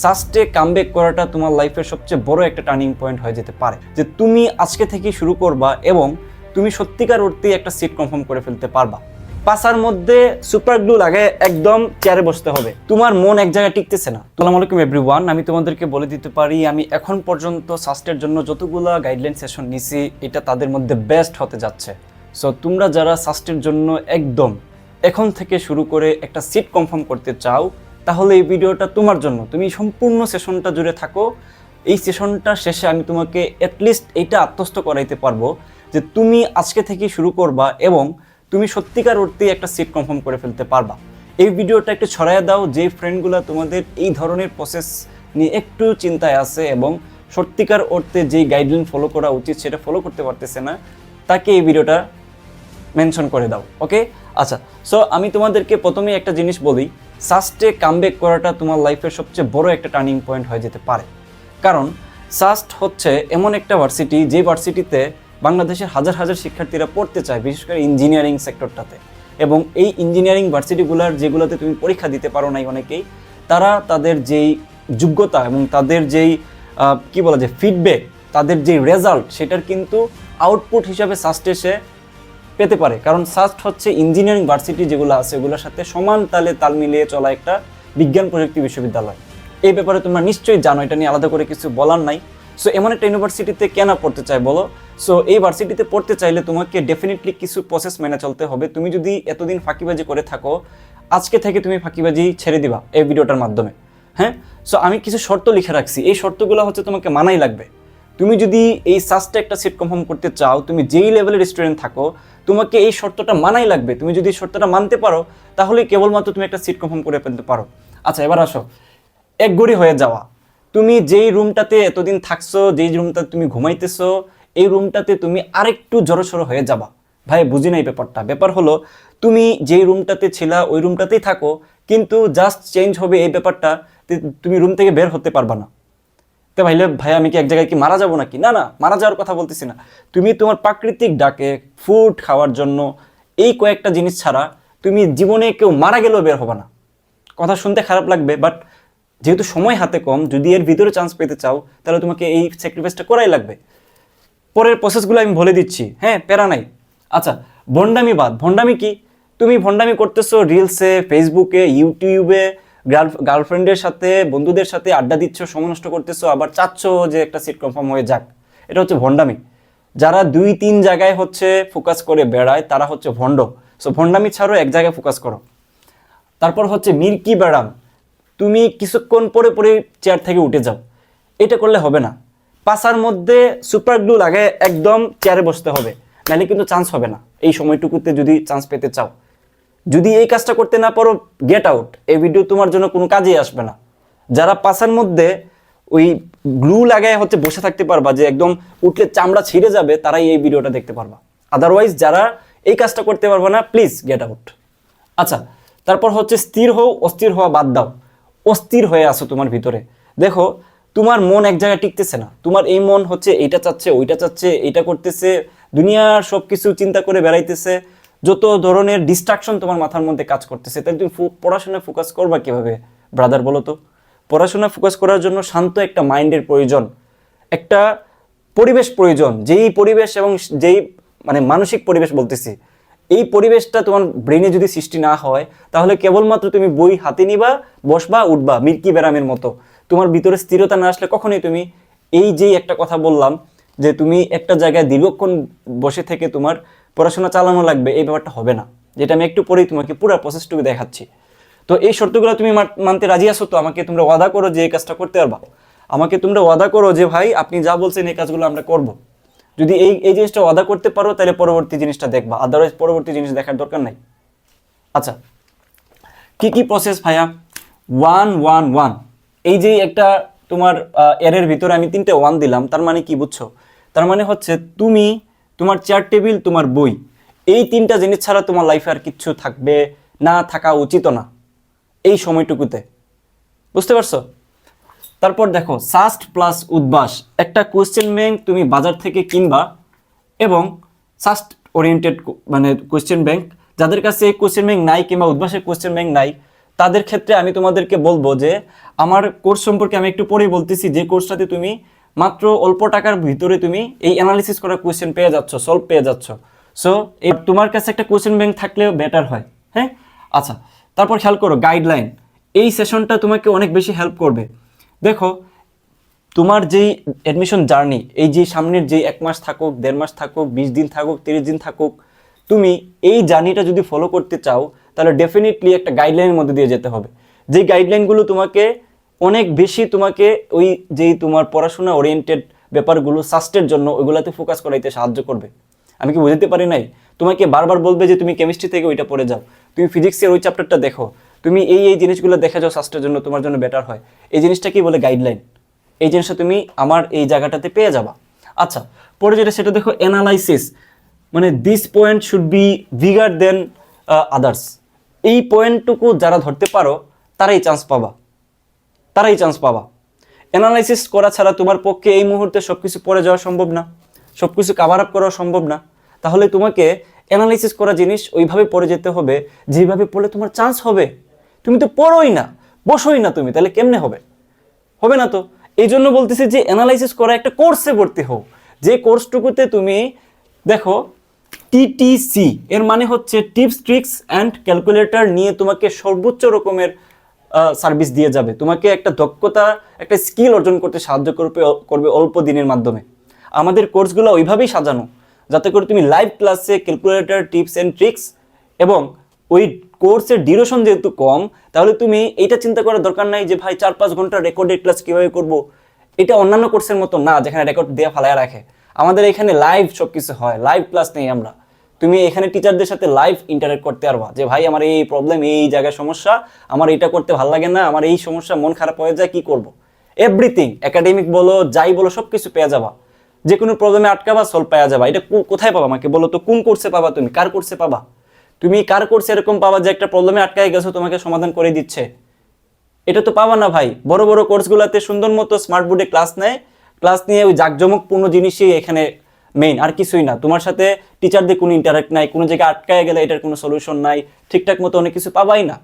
সাস্টে comeback করাটা তোমার লাইফের সবচেয়ে বড় একটা টার্নিং পয়েন্ট হয়ে যেতে পারে। যে তুমি আজকে থেকে শুরু করবা এবং তুমি সত্যিকার অর্থে একটা সিট কনফার্ম করে ফেলতে পারবা। পাশার মধ্যে সুপার গ্লু লাগে একদম চেয়ারে বসতে হবে। তোমার মন এক জায়গায় টিকতেছে না। আসসালামু আলাইকুম এভরিওয়ান আমি তোমাদেরকে বলে দিতে পারি, আমি এখন পর্যন্ত সাস্টের জন্য যতগুলা গাইডলাইন সেশন নিছি, এটা তাদের মধ্যে বেস্ট হতে যাচ্ছে। সো তোমরা যারা সাস্টের জন্য একদম এখন থেকে শুরু করে একটা সিট কনফার্ম করতে চাও তাহলে এই ভিডিওটা তোমার জন্য। তুমি সম্পূর্ণ সেশনটা জুড়ে থাকো। এই সেশনটা শেষে আমি তোমাকে অ্যাটলিস্ট এইটা আত্মস্থ করাইতে পারব যে তুমি আজকে থেকে শুরু করবা এবং তুমি সত্যিকার অর্থেই একটা সিট কনফার্ম করে ফেলতে পারবা। এই ভিডিওটা একটু ছড়াইয়া দাও, যে ফ্রেন্ডগুলো তোমাদের এই ধরনের প্রসেস নিয়ে একটু চিন্তায় আছে এবং সত্যিকার অর্থে যেই গাইডলাইন ফলো করা উচিত সেটা ফলো করতে পারতেছে না, তাকে এই ভিডিওটা মেনশন করে দাও ওকে আচ্ছা সো আমি তোমাদেরকে প্রথমেই একটা জিনিস বলি সাস্টে কামব্যাক করাটা তোমার লাইফের সবচেয়ে বড় একটা টার্নিং পয়েন্ট হয়ে যেতে পারে। কারণ সাস্ট হচ্ছে এমন একটা ভার্সিটি যে ভার্সিটিতে বাংলাদেশের হাজার হাজার শিক্ষার্থীরা পড়তে চায়, বিশেষ করে ইঞ্জিনিয়ারিং সেক্টরটাতে এবং এই ইঞ্জিনিয়ারিং ভার্সিটিগুলোর যেগুলোতে তুমি পরীক্ষা দিতে পারো নাই অনেকেই, তারা তাদের যেই যোগ্যতা এবং তাদের যেই কি বলা যায় ফিডব্যাক তাদের যেই রেজাল্ট সেটার কিন্তু আউটপুট হিসাবে সাস্টে সে পেতে পারে। কারণ সাস্ট হচ্ছে ইঞ্জিনিয়ারিং ভার্সিটি যেগুলো আছে, ওগুলোর সাথে সমান তালে তাল মিলিয়ে চলা একটা বিজ্ঞান প্রযুক্তি বিশ্ববিদ্যালয়। এই ব্যাপারে তোমরা নিশ্চয়ই জানো, এটা নিয়ে আলাদা করে কিছু বলার নাই। সো এমন একটা ইউনিভার্সিটিতে কেন পড়তে চাই বলো? সো এই ভার্সিটিতে পড়তে চাইলে তোমাকে ডেফিনেটলি কিছু প্রসেস মেনে চলতে হবে। তুমি যদি এতদিন ফাঁকিবাজি করে থাকো, আজকে থেকে তুমি ফাঁকিবাজি ছেড়ে দিবা এই ভিডিওটার মাধ্যমে। হ্যাঁ? সো আমি কিছু শর্ত লিখে রাখছি। এই শর্তগুলো হচ্ছে তোমাকে মানাই লাগবে। তুমি যদি এই সাস্টে একটা সিট কনফার্ম করতে চাও, তুমি যেই লেভেলের স্টুডেন্ট থাকো, তোমাকে এই শর্তটা মানাই লাগবে। তুমি যদি শর্তটা মানতে পারো, তাহলে কেবলমাত্র তুমি একটা সিট কনফার্ম করে ফেলতে পারো। আচ্ছা এবার আসো। এক গড়ি হয়ে যাওয়া। তুমি যেই রুমটাতে এতদিন থাকছো, যেই রুমটাতে তুমি ঘুমাইতেছো, এই রুমটাতে তুমি আরেকটু জড়সড়ো হয়ে যাবা। ভাই, বুঝি নাই ব্যাপারটা। ব্যাপার হলো, তুমি যেই রুমটাতে ছিলা, ওই রুমটাতেই থাকো, কিন্তু জাস্ট চেঞ্জ হবে এই ব্যাপারটা তুমি রুম থেকে বের হতে পারবা না। তো ভাইলে ভাই আমি কি এক জায়গায় কি মারা যাব নাকি? না না, মারা যাওয়ার কথা বলতেছি না। তুমি তোমার প্রাকৃতিক ডাকে ফুড খাওয়ার জন্য এই কয়েকটা জিনিস ছাড়া তুমি জীবনে কেউ মারা গেলেও বের হবে না। কথা শুনতে খারাপ লাগবে বাট যেহেতু সময় হাতে কম, যদি এর ভিতরে চান্স পেতে চাও, তাহলে তোমাকে এই স্যাক্রিফাইসটা করাই লাগবে। পরের প্রসেসগুলো আমি বলে দিচ্ছি। হ্যাঁ প্যারা নাই। আচ্ছা ভণ্ডামি বাদ। ভণ্ডামি কি? তুমি ভণ্ডামি করতেছো রিলসে ফেসবুকে ইউটিউবে গার্লফ্রেন্ডের সাথে, বন্ধুদের সাথে আড্ডা দিচ্ছ, সময় নষ্ট করতেছো, আবার চাচ্ছ যে একটা সিট কনফার্ম হয়ে যাক। এটা হচ্ছে ভণ্ডামি। যারা দুই, তিন জায়গায় হচ্ছে ফোকাস করে বেড়ায়, তারা হচ্ছে ভণ্ড। সো ভণ্ডামি ছাড়ো এক জায়গায় ফোকাস করো। তারপর হচ্ছে মিল্কি ব্যারাম তুমি কিছুক্ষণ পরে পরে চেয়ার থেকে উঠে যাও। এটা করলে হবে না। পাশার মধ্যে সুপার গ্লু লাগে একদম চেয়ারে বসতে হবে। নাহলে কিন্তু চান্স হবে না। এই সময়টুকুতে যদি চান্স পেতে চাও। যদি এই কাজটা করতে না পারো গেট আউট এই ভিডিও তোমার জন্য কোনো কাজেই আসবে না। যারা পাশার মধ্যে ওই গ্লু লাগায় হচ্ছে বসে থাকতে পারবা, যে একদম উঠলে চামড়া ছিঁড়ে যাবে, তারাই এই ভিডিওটা দেখতে পারবা। আদারওয়াইজ যারা এই কাজটা করতে পারবে না প্লিজ গেট আউট আচ্ছা তারপর হচ্ছে স্থির হও, অস্থির হওয়া বাদ দাও। অস্থির হয়ে আসো তোমার ভিতরে। দেখো, তোমার মন এক জায়গায় টিকতেছে না। তোমার এই মন হচ্ছে এইটা চাচ্ছে, ওইটা চাচ্ছে, এইটা করতেছে, দুনিয়ার সব কিছু চিন্তা করে বেড়াইতেছে। যত ধরনের ডিস্ট্রাকশন তোমার মাথার মধ্যে কাজ করতেছে তাই তুমি পড়াশোনায় ফোকাস করবা কীভাবে? ব্রাদার বলো তো। পড়াশোনায় ফোকাস করার জন্য শান্ত একটা মাইন্ডের প্রয়োজন, একটা পরিবেশ প্রয়োজন, যেই পরিবেশ এবং যেই মানে মানসিক পরিবেশ বলতেছি, এই পরিবেশটা তোমার ব্রেনে যদি সৃষ্টি না হয়, তাহলে কেবলমাত্র তুমি বই হাতে নিবা, বসবা, উঠবা মিল্কি ব্যারামের মতো। তোমার ভিতরে স্থিরতা না আসলে কখনোই তুমি এই যেই একটা কথা বললাম, যে তুমি একটা জায়গায় দীর্ঘক্ষণ বসে থেকে তোমার পড়াশোনা চালানো লাগবে, এই ব্যাপারটা হবে না। যেটা আমি একটু পরেই তোমাকে পুরো প্রসেসটুকু দেখাচ্ছি। তো এই শর্তগুলো তুমি মানতে রাজি আসো তো? আমাকে তোমরা ওয়াদা করো যে এই কাজটা করতে পারবা। আমাকে তোমরা ওয়াদা করো যে, ভাই, আপনি যা বলছেন এই কাজগুলো আমরা করব। যদি এই এই জিনিসটা ওয়াদা করতে পারো, তাহলে পরবর্তী জিনিসটা দেখবা। আদারওয়াইজ পরবর্তী জিনিস দেখার দরকার নাই। আচ্ছা কি কি প্রসেস ভাইয়া? ওয়ান ওয়ান ওয়ান এই যে একটা তোমার এরের ভিতরে আমি তিনটে ওয়ান দিলাম, তার মানে কি বুঝছ? তার মানে হচ্ছে তুমি তোমার চেয়ার টেবিল তোমার বই। এই তিনটা জিনিস ছাড়া তোমার লাইফে আর কিচ্ছু থাকবে না, থাকা উচিত না। এই সময়টুকুতে। বুঝতে পারছ? তারপর দেখো সাস্ট প্লাস উদ্বাস। একটা কোয়েশ্চেন ব্যাংক তুমি বাজার থেকে কিনবা এবং সাস্ট ওরিয়েন্টেড মানে কোয়েশ্চেন ব্যাংক যাদের কাছে এই কোয়েশ্চেন ব্যাংক নাই কিংবা উদ্বাসের কোয়েশ্চেন ব্যাংক নাই, তাদের ক্ষেত্রে আমি তোমাদেরকে বলব যে, আমার কোর্স সম্পর্কে আমি একটু পরেই বলতেছি যে কোর্সটাতে তুমি মাত্র অল্প টাকার ভিতরে তুমি এই অ্যানালিসিস করা কোয়েশ্চেন পেয়ে যাচ্ছ সলভ পেয়ে যাচ্ছ। সো এই তোমার কাছে একটা কোয়েশ্চেন ব্যাংক থাকলেও বেটার হয় হ্যাঁ? আচ্ছা তারপর খেয়াল করো গাইডলাইন এই সেশনটা তোমাকে অনেক বেশি হেল্প করবে। দেখো, তোমার যেই অ্যাডমিশন জার্নি এই যে সামনের যে এক মাস থাকুক, দেড় মাস থাকুক, বিশ দিন থাকুক, তিরিশ দিন থাকুক, তুমি এই জার্নিটা যদি ফলো করতে চাও, তাহলে ডেফিনেটলি একটা গাইডলাইনের মধ্যে দিয়ে যেতে হবে। যেই গাইডলাইনগুলো তোমাকে অনেক বেশি তোমাকে ওই যেই তোমার পড়াশোনা ওরিয়েন্টেড ব্যাপারগুলো সাস্টের জন্য ওইগুলোতে ফোকাস করাইতে সাহায্য করবে। আমি কি বুঝতে পারি নাই? তোমাকে বারবার বলবে যে তুমি কেমিস্ট্রি থেকে ওইটা পড়ে যাও। তুমি ফিজিক্সের ওই চ্যাপ্টারটা দেখো। তুমি এই এই জিনিসগুলো দেখে যাও সাস্টের জন্য, তোমার জন্য বেটার হয়। এই জিনিসটা কি বলে গাইডলাইন এই জিনিসটা তুমি আমার এই জায়গাটাতে পেয়ে যাবা। আচ্ছা পরে যেটা, সেটা দেখো অ্যানালাইসিস মানে this point should be bigger than others এই পয়েন্টটুকু যারা ধরতে পারো, তারাই চান্স পাবা। তারাই চান্স পাবা। অ্যানালাইসিস করা ছাড়া তোমার পক্ষে এই মুহূর্তে সব কিছু পড়ে যাওয়া সম্ভব না সব কিছু কাভার আপ করা সম্ভব না। তাহলে তোমাকে অ্যানালাইসিস করা জিনিস ওইভাবে পড়ে যেতে হবে, যেভাবে পড়লে তোমার চান্স হবে। তুমি তো পড়োই না, বসোই না তুমি, তাহলে কেমনে হবে? হবে না তো। এই জন্য বলতেছি যে অ্যানালাইসিস করা একটা কোর্সে ভর্তি হও। যে কোর্সটুকুতে তুমি দেখো টিটিসি এর মানে হচ্ছে টিপস ট্রিক্স অ্যান্ড ক্যালকুলেটর নিয়ে তোমাকে সর্বোচ্চ রকমের সার্ভিস দিয়ে যাবে। তোমাকে একটা দক্ষতা, একটা স্কিল অর্জন করতে সাহায্য করবে করবে অল্প দিনের মাধ্যমে। আমাদের কোর্সগুলো ওইভাবেই সাজানো, যাতে করে তুমি লাইভ ক্লাসে ক্যালকুলেটর টিপস অ্যান্ড ট্রিক্স এবং ওই কোর্সের ডিউরেশন যেহেতু কম, তাহলে তুমি এটা চিন্তা করার দরকার নাই যে, ভাই চার পাঁচ ঘণ্টা রেকর্ডেড ক্লাস কীভাবে করব? এটা অন্যান্য কোর্সের মতো না, যেখানে রেকর্ড দেওয়া ফালায় রাখে। আমাদের এখানে লাইভ সব কিছু হয় লাইভ ক্লাস নেই আমরা। তুমি এখানে টিচারদের সাথে লাইভ ইন্টারেক্ট করতে পারবা যে, ভাই, আমার এই প্রবলেম এই জায়গায় সমস্যা, আমার এটা করতে ভালো লাগে না, আমার এই সমস্যা, মন খারাপ হয়ে যায়, কি করব? এভরিথিং একাডেমিক বলো, যাই বলো সব কিছু পেয়ে যাবা। যে কোনো প্রবলেমে আটকাবা সলভ পাওয়া যাবা। এটা কোথায় পাবা আমাকে বলো তো? কোন কোর্সে পাবা তুমি? কার কোর্সে পাবা? তুমি কার কোর্সে এরকম পাবা যে, একটা প্রবলেমে আটকায় গেছো, তোমাকে সমাধান করে দিচ্ছে? এটা তো পাবা না, ভাই। বড় বড় কোর্সগুলোতে সুন্দর মতো স্মার্ট বোর্ডে ক্লাস নেয়। ক্লাস নিয়ে ওই জাঁকজমকপূর্ণ জিনিসই এখানে মেইন আর কিছুই না। তোমার সাথে টিচারদের কোনো ইন্টারাক্ট নাই, কোনো জায়গায় আটকায় গেলে এটার কোনো সলিউশন নাই, ঠিকঠাক মতো অনেক কিছু পাবাই না।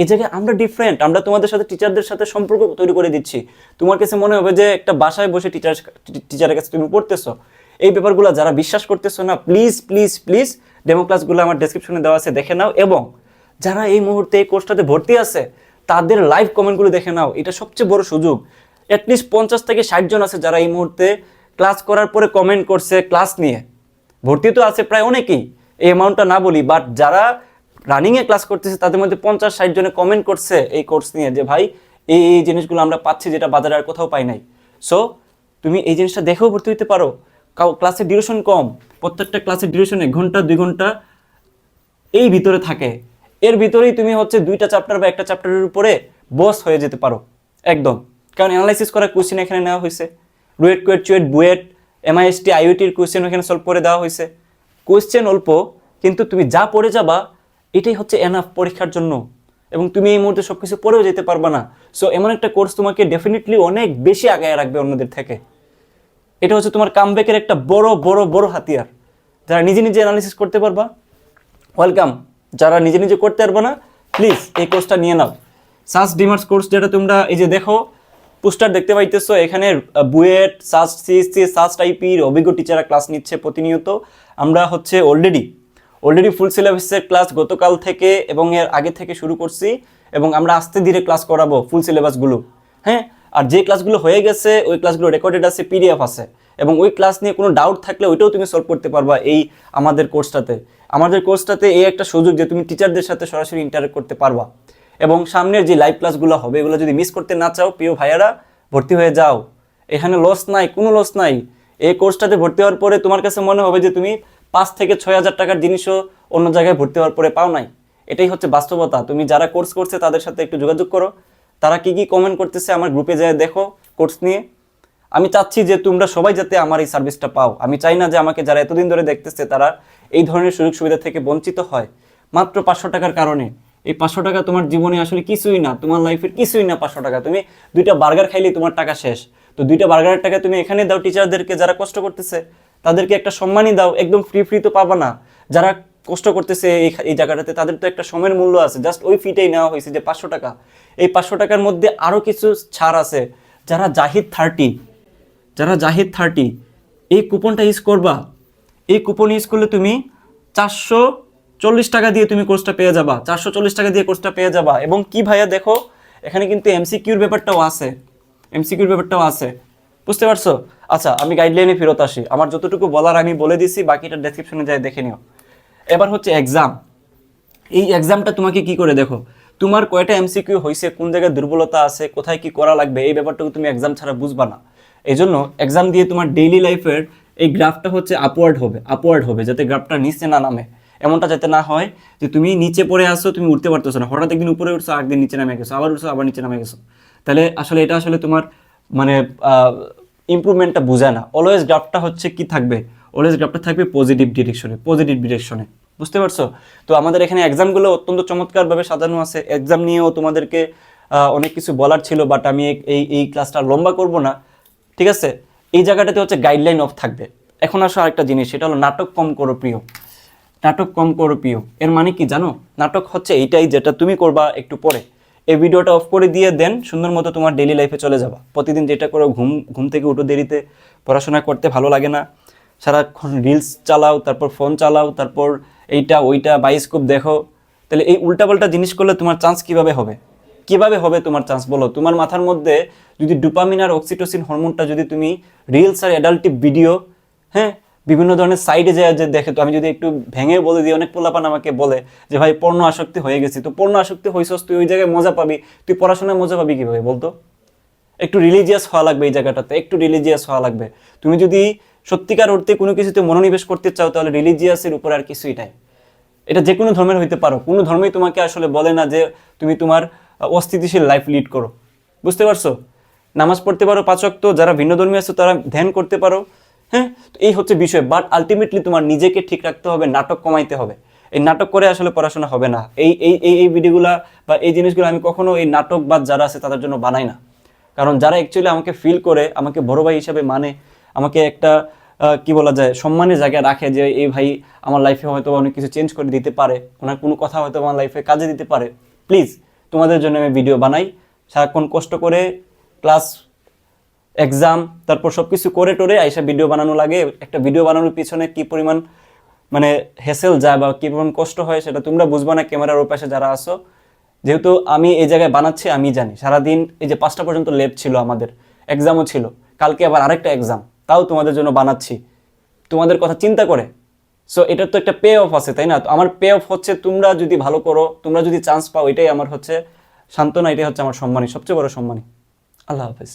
এই জায়গায় আমরা ডিফারেন্ট আমরা তোমাদের সাথে টিচারদের সাথে সম্পর্ক তৈরি করে দিচ্ছি। তোমার কাছে মনে হবে যে একটা বাসায় বসে টিচার টিচারের কাছে তুমি পড়তেছো। এই ব্যাপারগুলো যারা বিশ্বাস করতেছো না প্লিজ প্লিজ প্লিজ ডেমো ক্লাসগুলো আমার ডেসক্রিপশনে দেওয়া আছে, দেখে নাও। এবং যারা এই মুহূর্তে এই কোর্সটাতে ভর্তি আছে, তাদের লাইভ কমেন্টগুলো দেখে নাও। এটা সবচেয়ে বড় সুযোগ। অ্যাটলিস্ট পঞ্চাশ থেকে ষাট জন আছে যারা এই মুহূর্তে ক্লাস করার পরে কমেন্ট করছে ক্লাস নিয়ে। ভর্তি তো আছে প্রায় অনেকেই, এই অ্যামাউন্টটা না বলি বাট যারা রানিংয়ে ক্লাস করতেছে, তাদের মধ্যে পঞ্চাশ, ষাট জনে কমেন্ট করছে এই কোর্স নিয়ে যে, ভাই, এই এই জিনিসগুলো আমরা পাচ্ছি যেটা বাজারে আর কোথাও পাই নাই। সো তুমি এই জিনিসটা দেখেও ভর্তি হতে পারো। ক্লাসের ডিউরেশন কম, প্রত্যেকটা ক্লাসের ডিউরেশন ঘণ্টা, দুই ঘণ্টা এই ভিতরে থাকে। এর ভিতরেই তুমি হচ্ছে দুইটা চ্যাপ্টার বা একটা চ্যাপ্টারের উপরে বস হয়ে যেতে পারো, একদম। কারণ অ্যানালাইসিস করার কোশ্চেন এখানে নেওয়া হয়েছে RUET KUET CUET BUET MIST আইওটির question এখানে সলভ করে দেওয়া হয়েছে। কোয়েশ্চেন অল্প, কিন্তু তুমি যা পড়ে যাবা, এটাই হচ্ছে এনাফ পরীক্ষার জন্য। এবং তুমি এই মুহূর্তে সব কিছু পড়েও যেতে পারবা না। সো এমন একটা কোর্স তোমাকে ডেফিনেটলি অনেক বেশি আগায় রাখবে অন্যদের থেকে। এটা হচ্ছে তোমার কামব্যাকের একটা বড় বড় বড় হাতিয়ার। যারা নিজে নিজে অ্যানালিসিস করতে পারবা ওয়েলকাম যারা নিজে নিজে করতে পারব না প্লিজ এই কোর্সটা নিয়ে নাও। সাস ডিমার্স কোর্স যেটা তোমরা এই যে দেখো পোস্টার দেখতে পাইতেছো, এখানে বুয়েট, সাস, সিএসসি, সাস টাইপির অভিজ্ঞ টিচাররা ক্লাস নিচ্ছে প্রতিনিয়ত। আমরা হচ্ছে অলরেডি অলরেডি ফুল সিলেবাসের ক্লাস গতকাল থেকে এবং এর আগে থেকে শুরু করছি এবং আমরা আস্তে ধীরে ক্লাস করাবো ফুল সিলেবাসগুলো হ্যাঁ? আর যে ক্লাসগুলো হয়ে গেছে, ওই ক্লাসগুলো রেকর্ডেড আছে পিডিএফ আছে। এবং ওই ক্লাস নিয়ে কোনো ডাউট থাকলে ওইটাও তুমি সলভ করতে পারবা এই আমাদের কোর্সটাতে আমাদের কোর্সটাতে এই একটা সুযোগ যে তুমি টিচারদের সাথে সরাসরি ইন্টারেক্ট করতে পারবা। এবং সামনের যে লাইভ ক্লাসগুলো হবে, এগুলো যদি মিস করতে না চাও, প্রিয় ভাইয়ারা, ভর্তি হয়ে যাও। এখানে লস নাই, কোনো লস নাই। এই কোর্সটাতে ভর্তি হওয়ার পরে তোমার কাছে মনে হবে যে তুমি পাঁচ থেকে ছয় হাজার টাকার জিনিসও অন্য জায়গায় ভর্তি হওয়ার পরে পাও নাই। এটাই হচ্ছে বাস্তবতা। তুমি যারা কোর্স করছে, তাদের সাথে একটু যোগাযোগ করো। তারা কি কি কমেন্ট করতেছে আমার গ্রুপে যায় দেখো কোর্স নিয়ে। আমি চাচ্ছি যে তোমরা সবাই যাতে আমার এই সার্ভিসটা পাও। আমি চাই না যে আমাকে যারা এতদিন ধরে দেখতেছে, তারা এই ধরনের সুযোগ সুবিধা থেকে বঞ্চিত হয়। মাত্র পাঁচশো টাকার কারণে। এই পাঁচশো টাকা তোমার জীবনে আসলে কিছুই না, তোমার লাইফের কিছুই না পাঁচশো টাকা। তুমি দুইটা বার্গার খাইলেই তোমার টাকা শেষ। তো দুইটা বার্গারের টাকা তুমি এখানে দাও টিচারদেরকে যারা কষ্ট করতেছে, তাদেরকে একটা সম্মানই দাও, একদম ফ্রি ফ্রি তো পাবা না। যারা কষ্ট করতেছে এই এই জায়গাটাতে, তাদের তো একটা সময়ের মূল্য আছে। জাস্ট ওই ফিটাই নেওয়া হয়েছে যে পাঁচশো টাকা। এই পাঁচশো টাকার মধ্যে আরও কিছু ছাড় আছে। যারা জাহিদ থার্টি যারা জাহিদ থার্টি এই কুপনটা ইউজ করবা। এই কুপন ইউজ করলে তুমি চারশো চল্লিশ টাকা দিয়ে তুমি কোর্সটা পেয়ে যাবা, চারশো চল্লিশ টাকা দিয়ে কোর্সটা পেয়ে যাবা। এবং কি ভাইয়া দেখো, এখানে কিন্তু এমসিকিউর ব্যাপারটাও আছে এমসিকিউর ব্যাপারটাও আছে। বুঝতে পারছ? আচ্ছা আমি গাইডলাইনে ফেরত আসি। আমার যতটুকু বলার আমি বলে দিছি, বাকিটা ডেসক্রিপশনে যাই দেখে নিও। এবার হচ্ছে এক্সাম এই এক্সামটা তোমাকে কি করে দেখো? তোমার কয়টা এমসিকিউ হয়েছে কোন জায়গায় দুর্বলতা আছে, কোথায় কি করা লাগবে, এই ব্যাপারটুকু তুমি এক্সাম ছাড়া বুঝবা না। এই জন্য এক্সাম দিয়ে তোমার ডেইলি লাইফের এই গ্রাফটা হচ্ছে আপওয়ার্ড হবে আপওয়ার্ড হবে, যাতে গ্রাফটা নিচে না নামে। এমনটা যাতে না হয় যে তুমি নিচে পড়ে আসো তুমি উঠতে পারতেছো না। হঠাৎ একদিন উপরে উঠছো একদিন নিচে নামে গেছো, আবার উঠছো, আবার নিচে নামে গেছো। তাহলে আসলে এটা আসলে তোমার মানে ইমপ্রুভমেন্টটা বোঝায় না। অলওয়েজ গ্রাফটা হচ্ছে কি থাকবে? অলওয়েজ গ্রাফটা থাকবে পজিটিভ ডিরেকশনে পজিটিভ ডিরেকশনে বুঝতে পারছ? তো আমাদের এখানে এক্সামগুলো অত্যন্ত চমৎকারভাবে সাজানো আছে। এক্সাম নিয়েও তোমাদেরকে অনেক কিছু বলার ছিল বাট আমি এই এই ক্লাসটা লম্বা করব না। ঠিক আছে? এই জায়গাটাতে হচ্ছে গাইডলাইন অফ থাকবে। এখন আসো আরেকটা জিনিস, সেটা হলো নাটক কম করো প্রিয়। নাটক কম করো প্রিয়। এর মানে কি জানো? নাটক হচ্ছে এইটাই যেটা তুমি করবা একটু পরে। এই ভিডিওটা অফ করে দিয়ে দেন, সুন্দর মতো তোমার ডেলি লাইফে চলে যাবা। প্রতিদিন যেটা করো, ঘুম ঘুম থেকে উঠো দেরিতে, পড়াশোনা করতে ভালো লাগে না। সারাক্ষণ রিলস চালাও, তারপর ফোন চালাও, তারপর এইটা, ওইটা বাইস্কোপ দেখো। তাহলে এই উল্টাপাল্টা জিনিস করলে তোমার চান্স কীভাবে হবে? কীভাবে হবে তোমার চান্স বলো? তোমার মাথার মধ্যে যদি ডুপামিন আর অক্সিটোসিন হরমোনটা যদি তুমি রিলস আর অ্যাডাল্টিভ ভিডিও হ্যাঁ বিভিন্ন ধরনের সাইডে যায়, যে দেখে তো আমি যদি একটু ভেঙে বলে দিই, অনেক পোলাপান আমাকে বলে যে, ভাই, পর্ণ আসক্তি হয়ে গেছি। তো পর্ণ আসক্তি হয়েছস তুই ওই জায়গায় মজা পাবি। তুই পড়াশোনায় মজা পাবি কীভাবে বলতো? একটু রিলিজিয়াস হওয়া লাগবে এই জায়গাটাতে, একটু রিলিজিয়াস হওয়া লাগবে। তুমি যদি সত্যিকার অর্থে কোনো কিছুতে মনোনিবেশ করতে চাও, তাহলে রিলিজিয়াসের উপর আর কিছুই নাই। এটা যে কোনো ধর্মের হইতে পারো। কোনো ধর্মই তোমাকে আসলে বলে না যে, তুমি তোমার অস্থিতিশীল লাইফ লিড করো। বুঝতে পারছ? নামাজ পড়তে পারো পাচক তো যারা ভিন্ন ধর্মী আছে, তারা ধ্যান করতে পারো। হ্যাঁ তো এই হচ্ছে বিষয়। বাট আলটিমেটলি তোমার নিজেকে ঠিক রাখতে হবে, নাটক কমাইতে হবে। এই নাটক করে আসলে পড়াশোনা হবে না। এই এই এই ভিডিওগুলা বা এই জিনিসগুলো আমি কখনো এই নাটক বা যারা আছে তাদের জন্য বানাই না। কারণ যারা অ্যাকচুয়ালি আমাকে ফিল করে, আমাকে বড় ভাই হিসাবে মানে আমাকে একটা কি বলা যায়, সম্মানের জায়গায় রাখে যে, এই ভাই আমার লাইফে হয়তো অনেক কিছু চেঞ্জ করে দিতে পারে। ওনার কোনো কথা হয়তো আমার লাইফে কাজে দিতে পারে। প্লিজ তোমাদের জন্য আমি ভিডিও বানাই। সারাক্ষণ কষ্ট করে ক্লাস এক্সাম তারপর সব কিছু করে টোরে আইসা ভিডিও বানানো লাগে। একটা ভিডিও বানানোর পিছনে কি পরিমাণ মানে হেসেল যায় বা কি পরিমাণ কষ্ট হয়, সেটা তোমরা বুঝবা না ক্যামেরার ওপাশে যারা আসো যেহেতু আমি এই জায়গায় বানাচ্ছি, আমি জানি। সারাদিন এই যে পাঁচটা পর্যন্ত লেব ছিল আমাদের এক্সামও ছিল। কালকে আবার আরেকটা এক্সাম তাও তোমাদের জন্য বানাচ্ছি। তোমাদের কথা চিন্তা করে। সো এটার তো একটা পে অফ আছে, তাই না? তো আমার পে অফ হচ্ছে, তোমরা যদি ভালো করো, তোমরা যদি চান্স পাও, এটাই আমার হচ্ছে সান্ত্বনা, এটাই হচ্ছে আমার সম্মানী সবচেয়ে বড় সম্মানী আল্লাহ হাফেজ।